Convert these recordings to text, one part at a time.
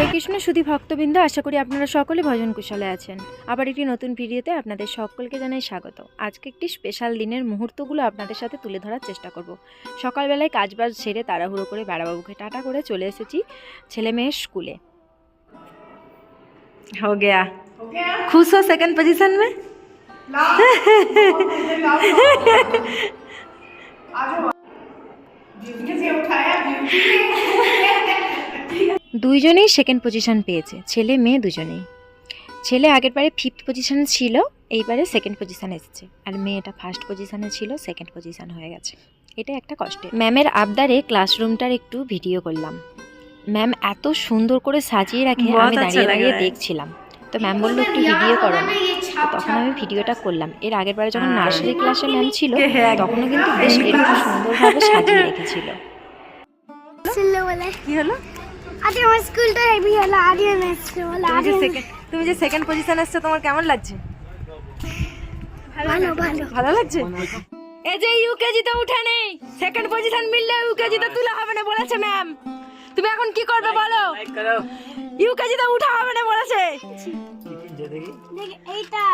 হরে কৃষ্ণ সুধী ভক্তবৃন্দ আশা করি আপনারা সকলে ভজন কুশলে আছেন আবার একটি নতুন ভিডিওতে আপনাদের সকলকে জানাই স্বাগত আজকে একটি স্পেশাল দিনের মুহূর্তগুলো আপনাদের সাথে তুলে ধরার চেষ্টা করব সকালবেলায় কাজবাজ সেরে তাড়াহুড়ো করে বেড়াবাবুকে টাটা করে চলে এসেছি ছেলে মেয়ের স্কুলে हो गया खुश हो सेकंड पोजीशन में দুইজনেই সেকেন্ড পজিশন পেয়েছে ছেলে মেয়ে দুজনেই। ছেলে আগের বারে ফিফথ পজিশনে ছিল এইবারে সেকেন্ড পজিশানে এসেছে। আর মেয়েটা ফার্স্ট পজিশানে ছিল সেকেন্ড পজিশান হয়ে গেছে। এটা একটা কষ্টে ম্যামের আবদারে ক্লাসরুমটার একটু ভিডিও করলাম। ম্যাম এত সুন্দর করে সাজিয়ে রাখে আমি দাঁড়িয়ে দাঁড়িয়ে দেখছিলাম। তো ম্যাম বলল একটু ভিডিও করো না। তখন আমি ভিডিওটা করলাম। এর আগের বারে যখন নার্সারি ক্লাসে ম্যাম ছিল তখনও কিন্তু বেশ একটু সুন্দরভাবে সাজিয়ে রেখেছিল। কি হলো? আজকে আমার স্কুলটা হেভি হলো আরিয়ান এসছে বলে আরিয়ান সেকেন্ড তুমি যে সেকেন্ড পজিশন এসছো তোমার কেমন লাগছে? ভালো ভালো। ভালো লাগছে? এই যে ইউকেজি তে উঠে নেই। সেকেন্ড পজিশন মিললে ইউকেজি তে তুলা হবে না বলেছে ম্যাম তুমি এখন কি করবে বলো? ইউকেজি তে উঠা হবে না বলেছে। এইটা।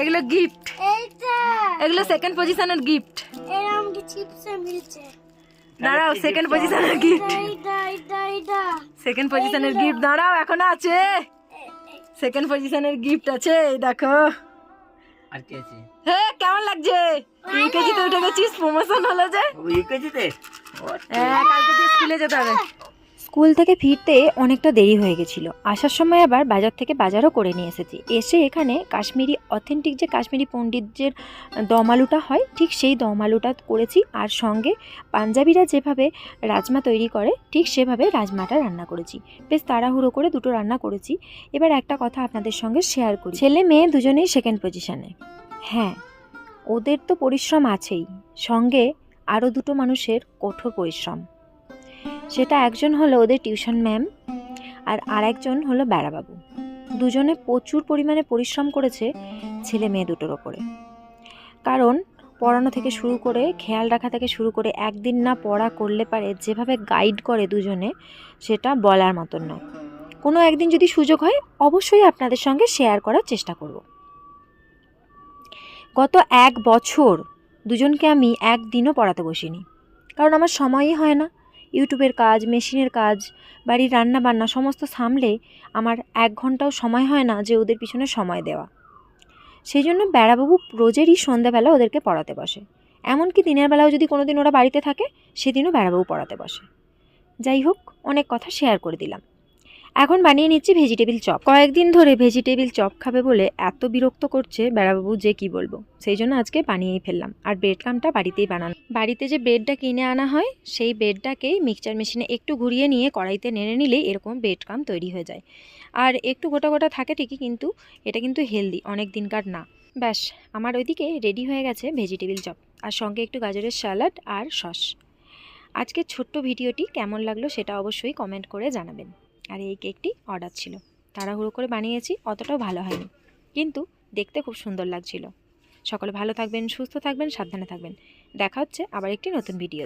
এগুলো গিফট এইটা। এগুলো সেকেন্ড পজিশনের গিফট এরকম কি চিপসে মিলছে? দাঁড়াও সেকেন্ড পজিশনের গিফট সেকেন্ড পজিশনের গিফট দাঁড়াও এখন আছে। সেকেন্ড পজিশনের গিফট আছে এই দেখো। আর কি আছে? হে কেমন লাগছে? ইউকেজিতে উঠে গেছিস? প্রমোশন হলো যে? ও ইউকেজিতে হ্যাঁ কালকে স্কুলে যেতে হবে। স্কুল থেকে ফিরতে অনেকটা দেরি হয়ে গেছিল। আসার সময় আবার বাজার থেকে বাজারও করে নিয়ে এসেছি। এসে এখানে কাশ্মীরি অথেন্টিক যে কাশ্মীরি পণ্ডিতদের দম আলুটা হয়, ঠিক সেই দম আলুটা করেছি। আর সঙ্গে পাঞ্জাবিরা যেভাবে রাজমা তৈরি করে, ঠিক সেভাবে রাজমাটা রান্না করেছি। বেশ তাড়াহুড়ো করে দুটো রান্না করেছি। এবার একটা কথা আপনাদের সঙ্গে শেয়ার করি। ছেলে মেয়ে দুজনেই সেকেন্ড পজিশনে হ্যাঁ ওদের তো পরিশ্রম আছেই। সঙ্গে আরও দুটো মানুষের কঠোর পরিশ্রম। সেটা একজন হলো ওদের টিউশন ম্যাম আর আরেকজন হলো বেড়াবাবু। দুজনে প্রচুর পরিমাণে পরিশ্রম করেছে ছেলে মেয়ে দুটোর ওপরে। কারণ পড়ানো থেকে শুরু করে খেয়াল রাখা থেকে শুরু করে একদিন না পড়া করলে পারে যেভাবে গাইড করে দুজনে, সেটা বলার মতন নয়। কোনো একদিন যদি সুযোগ হয়, অবশ্যই আপনাদের সঙ্গে শেয়ার করার চেষ্টা করব। গত এক বছর দুজনকে আমি একদিনও পড়াতে বসিনি। কারণ আমার সময়ই হয় না। ইউটিউবের কাজ, মেশিনের কাজ, বাড়ির রান্না বান্না সমস্ত সামলে আমার এক ঘন্টাও সময় হয় না যে ওদের পিছনে সময় দেওয়া। সেই জন্য বেড়াবাবু রোজেরই সন্ধ্যাবেলা ওদেরকে পড়াতে বসে। এমনকি দিনের বেলাও যদি কোনো দিন ওরা বাড়িতে থাকে, সেদিনও বেড়াবাবু পড়াতে বসে। যাই হোক, অনেক কথা শেয়ার করে দিলাম। এখন বানিয়ে নিচ্ছি ভেজিটেবিল চপ। কয়েকদিন ধরে ভেজিটেবিল চপ খাবে বলে এত বিরক্ত করছে বেড়াবাবু যে কি বলব। সেই জন্য আজকে বানিয়েই ফেললাম। আর ব্রেড কামটা বাড়িতেই বানানো। বাড়িতে যে ব্রেডটা কিনে আনা হয়, সেই ব্রেডটাকেই মিক্সচার মেশিনে একটু ঘুরিয়ে নিয়ে কড়াইতে নেড়ে নিলেই এরকম ব্রেড কাম তৈরি হয়ে যায়। আর একটু গোটা গোটা থাকে ঠিকই, কিন্তু এটা কিন্তু হেলদি, অনেক দিনকার না। ব্যাস, আমার ওইদিকে রেডি হয়ে গেছে ভেজিটেবিল চপ। আর সঙ্গে একটু গাজরের স্যালাড আর সস। আজকের ছোট্ট ভিডিওটি কেমন লাগল সেটা অবশ্যই কমেন্ট করে জানাবেন। আর এই কেকটি অর্ডার ছিল। তাড়াহুড়ো করে বানিয়েছি, অতটাও ভালো হয়নি। কিন্তু দেখতে খুব সুন্দর লাগছিল। সকলে ভালো থাকবেন, সুস্থ থাকবেন, সাবধানে থাকবেন। দেখা হচ্ছে আবার একটি নতুন ভিডিওতে।